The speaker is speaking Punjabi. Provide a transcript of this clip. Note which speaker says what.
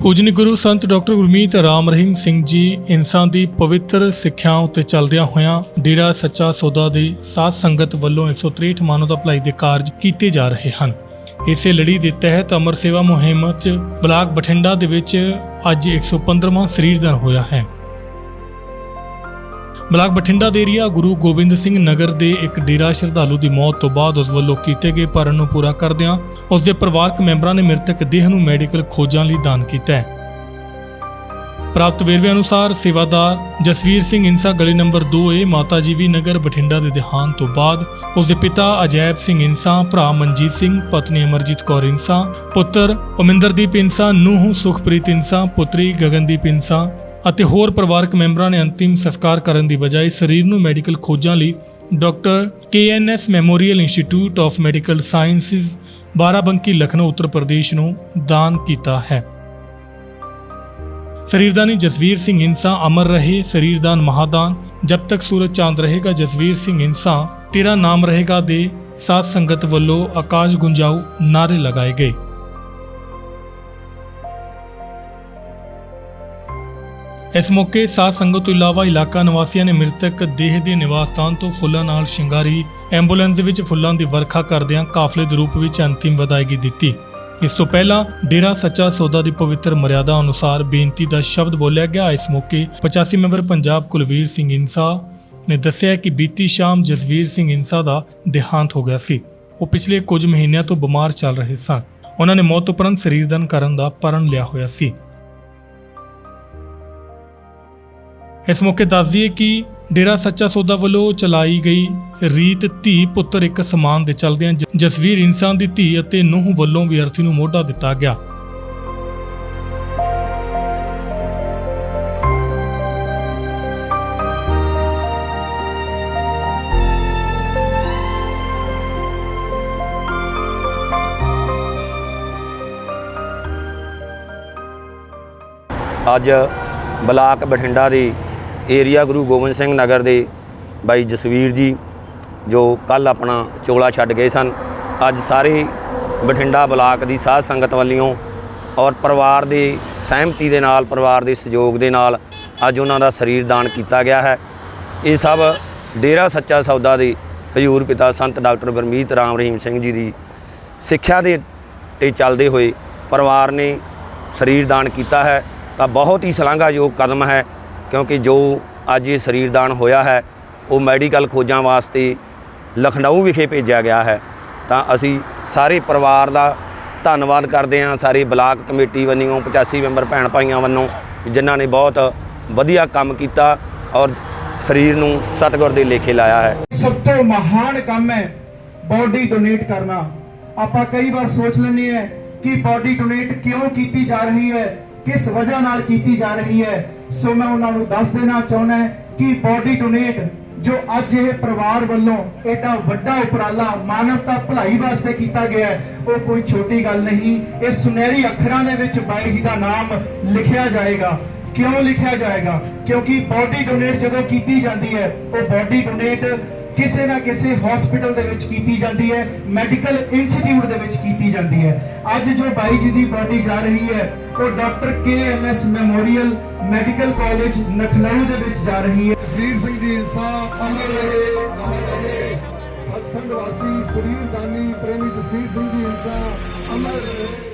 Speaker 1: ਪੂਜਨੀ ਗੁਰੂ ਸੰਤ ਡਾਕਟਰ ਗੁਰਮੀਤ ਰਾਮ ਰਹੀਮ ਸਿੰਘ ਜੀ ਇਨਸਾਨ ਦੀ ਪਵਿੱਤਰ ਸਿੱਖਿਆ ਉੱਤੇ ਚੱਲਦਿਆਂ ਹੋਇਆਂ ਡੇਰਾ ਸੱਚਾ ਸੌਦਾ ਦੀ ਸਾਧ ਸੰਗਤ ਵੱਲੋਂ 163 ਮਾਨਵ ਦਾ ਭਲਾਈ ਦੇ ਕਾਰਜ ਕੀਤੇ ਜਾ ਰਹੇ ਹਨ। ਇਸੇ ਲੜੀ ਦੇ ਤਹਿਤ ਅਮਰ ਸੇਵਾ ਮੁਹਿੰਮ 'ਚ ਬਲਾਕ ਬਠਿੰਡਾ ਦੇ ਵਿੱਚ ਅੱਜ 115ਵਾਂ ਸਰੀਰਦਾਨ ਹੋਇਆ ਹੈ। ਬਲਾਕ ਬਠਿੰਡਾ ਦੇ ਏਰੀਆ ਗੁਰੂ ਗੋਬਿੰਦ ਸਿੰਘ ਨਗਰ ਦੇ ਇੱਕ ਡੇਰਾ ਸ਼ਰਧਾਲੂ ਦੀ ਮੌਤ ਤੋਂ ਬਾਅਦ ਉਸ ਵੱਲੋਂ ਕੀਤੇ ਗਏ ਭਰਨ ਨੂੰ ਪੂਰਾ ਕਰਦਿਆਂ ਉਸ ਦੇ ਪਰਿਵਾਰਕ ਮੈਂਬਰਾਂ ਨੇ ਮ੍ਰਿਤਕ ਦੇਹ ਨੂੰ ਮੈਡੀਕਲ ਖੋਜਾਂ ਲਈ ਦਾਨ ਕੀਤਾ ਹੈ। ਪ੍ਰਾਪਤ ਵੇਰਵੇ ਅਨੁਸਾਰ ਸੇਵਾਦਾਰ ਜਸਵੀਰ ਸਿੰਘ ਇੰਸਾ ਗਲੀ ਨੰਬਰ 2A ਮਾਤਾ ਜੀ ਵੀ ਨਗਰ ਬਠਿੰਡਾ ਦੇ ਦੇਹਾਂਤ ਤੋਂ ਬਾਅਦ ਉਸ ਦੇ ਪਿਤਾ ਅਜੈਬ ਸਿੰਘ ਇੰਸਾ ਭਰਾ ਮਨਜੀਤ ਸਿੰਘ, ਪਤਨੀ ਅਮਰਜੀਤ ਕੌਰ ਇੰਸਾ ਪੁੱਤਰ ਅਮਿੰਦਰਦੀਪ ਇੰਸਾ ਨੂੰਹ ਸੁਖਪ੍ਰੀਤ ਇੰਸਾ ਪੁੱਤਰੀ ਗਗਨਦੀਪ ਇੰਸਾ ਅਤੇ ਹੋਰ ਪਰਿਵਾਰਕ ਮੈਂਬਰਾਂ ਨੇ ਅੰਤਿਮ ਸੰਸਕਾਰ ਕਰਨ ਦੀ ਬਜਾਏ ਸਰੀਰ ਨੂੰ ਮੈਡੀਕਲ ਖੋਜਾਂ ਲਈ doctor KNS memorial institute of medical sciences, Barabanki, Lucknow, Uttar Pradesh ਨੂੰ ਦਾਨ ਕੀਤਾ ਹੈ। ਸਰੀਰਦਾਨੀ ਜਸਵੀਰ ਸਿੰਘ ਇੰਸਾ ਅਮਰ ਰਹੇ, ਸਰੀਰਦਾਨ ਮਹਾਦਾਨ। ਜਬ ਤੱਕ ਸੂਰਜ ਚਾਂਦ ਰਹੇਗਾ, ਜਸਵੀਰ ਸਿੰਘ ਇੰਸਾ ਤੇਰਾ ਨਾਮ ਰਹੇਗਾ ਦੇ ਸਾਧ ਸੰਗਤ ਵੱਲੋਂ ਆਕਾਸ਼ ਗੁੰਜਾਊ ਨਾਰੇ ਲਗਾਏ ਗਏ। ਇਸ ਮੌਕੇ ਸਾਧ ਸੰਗਤ ਤੋਂ ਇਲਾਵਾ ਇਲਾਕਾ ਨਿਵਾਸੀਆਂ ਨੇ ਮ੍ਰਿਤਕ ਦੇਹ ਦੇ ਨਿਵਾਸ ਸਥਾਨ ਤੋਂ ਫੁੱਲਾਂ ਨਾਲ ਸ਼ਿੰਗਾਰੀ, ਐਂਬੂਲੈਂਸ ਦੇ ਵਿੱਚ ਫੁੱਲਾਂ ਦੀ ਵਰਖਾ ਕਰਦਿਆਂ ਕਾਫਲੇ ਦੇ ਰੂਪ ਵਿੱਚ ਅੰਤਿਮ ਵਿਦਾਇਗੀ ਦਿੱਤੀ। ਇਸ ਤੋਂ ਪਹਿਲਾਂ ਡੇਰਾ ਸੱਚਾ ਸੌਦਾ ਦੀ ਪਵਿੱਤਰ ਮਰਿਆਦਾ ਅਨੁਸਾਰ ਬੇਨਤੀ ਦਾ ਸ਼ਬਦ ਬੋਲਿਆ ਗਿਆ। ਇਸ ਮੌਕੇ 85 ਮੈਂਬਰ ਪੰਜਾਬ ਕੁਲਵੀਰ ਸਿੰਘ ਇੰਸਾ ਨੇ ਦੱਸਿਆ ਕਿ ਬੀਤੀ ਸ਼ਾਮ ਜਸਵੀਰ ਸਿੰਘ ਇੰਸਾ ਦਾ ਦੇਹਾਂਤ ਹੋ ਗਿਆ ਸੀ। ਉਹ ਪਿਛਲੇ ਕੁਝ ਮਹੀਨਿਆਂ ਤੋਂ ਬਿਮਾਰ ਚੱਲ ਰਹੇ ਸਨ। ਉਹਨਾਂ ਨੇ ਮੌਤ ਉਪਰੰਤ ਸਰੀਰਦਾਨ ਕਰਨ ਦਾ ਪਰਨ ਲਿਆ ਹੋਇਆ ਸੀ। ਇਸ ਮੌਕੇ ਦੱਸ ਦਈਏ ਕਿ ਡੇਰਾ ਸੱਚਾ ਸੌਦਾ ਵੱਲੋਂ ਚਲਾਈ ਗਈ ਰੀਤ ਧੀ ਪੁੱਤਰ ਇੱਕ ਸਮਾਨ ਦੇ ਚਲਦਿਆਂ ਜਸਵੀਰ ਇਨਸਾਨ ਦੀ ਧੀ ਅਤੇ ਨੂੰਹ ਵੱਲੋਂ ਵਿਅਰਥੀ ਨੂੰ ਮੋਢਾ ਦਿੱਤਾ ਗਿਆ।
Speaker 2: ਅੱਜ ਬਲਾਕ ਬਠਿੰਡਾ ਦੀ ਏਰੀਆ ਗੁਰੂ ਗੋਬਿੰਦ ਸਿੰਘ ਨਗਰ ਦੇ ਬਾਈ ਜਸਵੀਰ ਜੀ, ਜੋ ਕੱਲ ਆਪਣਾ ਚੋਲਾ ਛੱਡ ਗਏ ਸਨ। ਅੱਜ ਸਾਰੇ ਬਠਿੰਡਾ ਬਲਾਕ ਦੀ ਸਾਧ ਸੰਗਤ ਵੱਲੋਂ ਔਰ ਪਰਿਵਾਰ ਦੇ ਸਹਿਮਤੀ ਦੇ ਨਾਲ, ਪਰਿਵਾਰ ਦੇ ਸਹਿਯੋਗ ਦੇ ਨਾਲ ਅੱਜ ਉਹਨਾਂ ਦਾ ਸਰੀਰ ਦਾਨ ਕੀਤਾ ਗਿਆ ਹੈ। ਇਹ ਸਭ ਡੇਰਾ ਸੱਚਾ ਸੌਦਾ ਦੇ ਹਜੂਰ ਪਿਤਾ ਸੰਤ ਡਾਕਟਰ ਗੁਰਮੀਤ ਰਾਮ ਰਹੀਮ ਸਿੰਘ ਜੀ ਦੀ ਸਿੱਖਿਆ ਦੇ ਤੇ ਚੱਲਦੇ ਹੋਏ ਪਰਿਵਾਰ ਨੇ ਸਰੀਰ ਦਾਨ ਕੀਤਾ ਹੈ। ਤਾਂ ਬਹੁਤ ਹੀ ਸ਼ਲਾਘਾਯੋਗ ਕਦਮ ਹੈ। ਕਿਉਂਕਿ ਜੋ ਅੱਜ ਇਹ ਸਰੀਰ ਦਾਨ ਹੋਇਆ ਹੈ, ਉਹ ਮੈਡੀਕਲ ਖੋਜਾਂ ਵਾਸਤੇ ਲਖਨਊ ਵਿਖੇ ਭੇਜਿਆ ਗਿਆ ਹੈ। ਤਾਂ ਅਸੀਂ ਸਾਰੇ ਪਰਿਵਾਰ ਦਾ ਧੰਨਵਾਦ ਕਰਦੇ ਹਾਂ, ਸਾਰੇ ਬਲਾਕ ਕਮੇਟੀ ਵੱਲੋਂ 85 ਮੈਂਬਰ ਭੈਣ ਭਾਈਆਂ ਵੱਲੋਂ, ਜਿਨ੍ਹਾਂ ਨੇ ਬਹੁਤ ਵਧੀਆ ਕੰਮ ਕੀਤਾ ਔਰ ਸਰੀਰ ਨੂੰ ਸਤਿਗੁਰ ਦੇ ਲੇਖੇ ਲਾਇਆ ਹੈ।
Speaker 3: ਸਭ ਤੋਂ ਮਹਾਨ ਕੰਮ ਹੈ ਬਾਡੀ ਡੋਨੇਟ ਕਰਨਾ। ਆਪਾਂ ਕਈ ਵਾਰ ਸੋਚ ਲੈਂਦੇ ਆ ਕਿ ਬਾਡੀ ਡੋਨੇਟ ਕਿਉਂ ਕੀਤੀ ਜਾ ਰਹੀ ਹੈ, ਕਿਸ ਵਜ੍ਹਾ ਨਾਲ ਕੀਤੀ ਜਾ ਰਹੀ ਹੈ ਸੋ ਮੈਂ ਉਹਨਾਂ ਨੂੰ ਦੱਸ ਦੇਣਾ ਚਾਹੁੰਦਾ ਕਿ ਬਾਡੀ ਡੋਨੇਟ ਜੋ ਅੱਜ ਇਹ ਪਰਿਵਾਰ ਵੱਲੋਂ ਐਡਾ ਵੱਡਾ ਉਪਰਾਲਾ ਮਾਨਵਤਾ ਭਲਾਈ ਵਾਸਤੇ ਕੀਤਾ ਗਿਆ ਹੈ, ਉਹ ਕੋਈ ਛੋਟੀ ਗੱਲ ਨਹੀਂ। ਇਹ ਸੁਨਹਿਰੀ ਅੱਖਰਾਂ ਦੇ ਵਿੱਚ ਬਾਈ ਜੀ ਦਾ ਨਾਮ ਲਿਖਿਆ ਜਾਏਗਾ। ਕਿਉਂ ਲਿਖਿਆ ਜਾਏਗਾ? ਕਿਉਂਕਿ ਬਾਡੀ ਡੋਨੇਟ ਜਦੋਂ ਕੀਤੀ ਜਾਂਦੀ ਹੈ, ਉਹ ਬਾਡੀ ਡੋਨੇਟ ਕਿਸੇ ਨਾ ਕਿਸੇ ਹਸਪੀਟਲ ਦੇ ਵਿੱਚ ਕੀਤੀ ਜਾਂਦੀ ਹੈ ਮੈਡੀਕਲ ਇੰਸਟੀਚਿਊਟ ਦੇ ਵਿੱਚ ਕੀਤੀ ਜਾਂਦੀ ਹੈ। ਅੱਜ ਜੋ ਬਾਈ ਜੀ ਦੀ ਬਾਡੀ ਜਾ ਰਹੀ ਹੈ, ਉਹ doctor K M S memorial medical college Lucknow ਦੇ ਵਿੱਚ ਜਾ ਰਹੀ ਹੈ।
Speaker 4: ਜਸਵੀਰ ਸਿੰਘ ਦੀ ਇਨਸਾਨ ਅਮਰ ਰਹੇ ਅਮਰ ਰਹੇ। ਸੱਚਖੰਡ ਵਾਸੀ ਸਰੀਰ ਦਾਨੀ, ਪ੍ਰੇਮੀ ਜਸਵੀਰ ਸਿੰਘ ਦੀ ਇਨਸਾਨ ਅਮਰ ਰਹੇ।